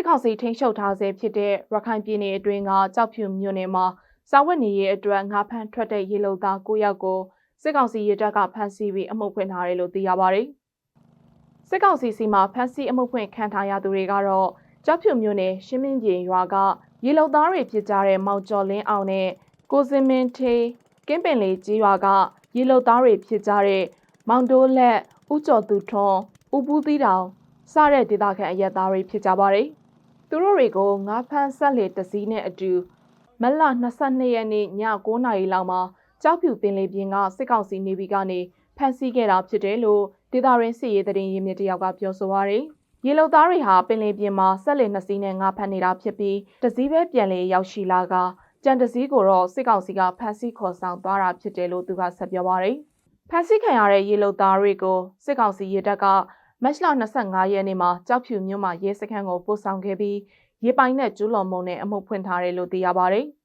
စစ်ကောင်စီထိန်းချုပ်ထားဆဲဖြစ်တဲ့ရခိုင်ပြည်နယ်အတွင်းကကြောက်ဖြူမြို့နယ်မှာစာဝတ်နေရေးအတွက်ငါးဖမ်းထွက်တဲ့ရေလုံသား9ယောက်ကိုစစ်ကောင်စီရဲတပ်ကဖမ်းဆီးပြီးအမှုဖွင့်ထားတယ်လို့သိရပါတယ်။စစ်ကောင်စီစီမှာဖမ်းဆီးအမှုဖွင့်ခံထားရသူတွေကတော့ကြောက်ဖြူမြို့နယ်ရှင်းမင်းပြင်ရွာကရေလုံသားတွေဖြစ်ကြတဲ့မောင်ကျော်လင်းအောင်နဲ့ကိုစင်မင်းထေးကင်းပင်လေးကြီးရွာကရေလုံသားတွေဖြစ်ကြတဲ့မောင်တိုးလက်ဦးကျော်သူထွန်းဦးပူးသီးတောင်စတဲ့ဒေသခံအရက်သားတွေဖြစ်ကြပါတယ်။ သူတို့တွေကိုငါးဖမ်းဆက်လေတစည်းနဲ့အတူမလ22ရက်နေ့ည9:00နာရီလောက်မှာကြောက်ဖြူပင်လေပြင်ကစစ်ကောင်စီနေဗီကနေဖမ်းဆီးခဲ့တာဖြစ်တယ်လို့ဒေသရင်းစစ်ရေးသတင်းရင်းမြစ်တယောက်ကပြောဆိုပါရယ်။ရေလုံသားတွေဟာပင်လယ်ပြင်မှာဆက်လက်နှစ်စီးနဲ့ငါဖမ်းနေတာဖြစ်ပြီးတစည်းပဲပြန်လေရောက်ရှိလာကကြံတစည်းကိုတော့စစ်ကောင်စီကဖမ်းဆီးခေါ်ဆောင်သွားတာဖြစ်တယ်လို့သူကဆက်ပြောပါရယ်။ဖမ်းဆီးခံရတဲ့ရေလုံသားတွေကိုစစ်ကောင်စီရေတပ်က မတ်လ25ရက်နေ့မှာကြောက်ဖြူမြို့မှာရဲစခန်းကိုပို့ဆောင်ခဲ့ပြီးရေပိုင်နဲ့ကျူးလွန်မှုနဲ့အမှုဖွင့်ထားတယ်လို့သိရပါဗျ။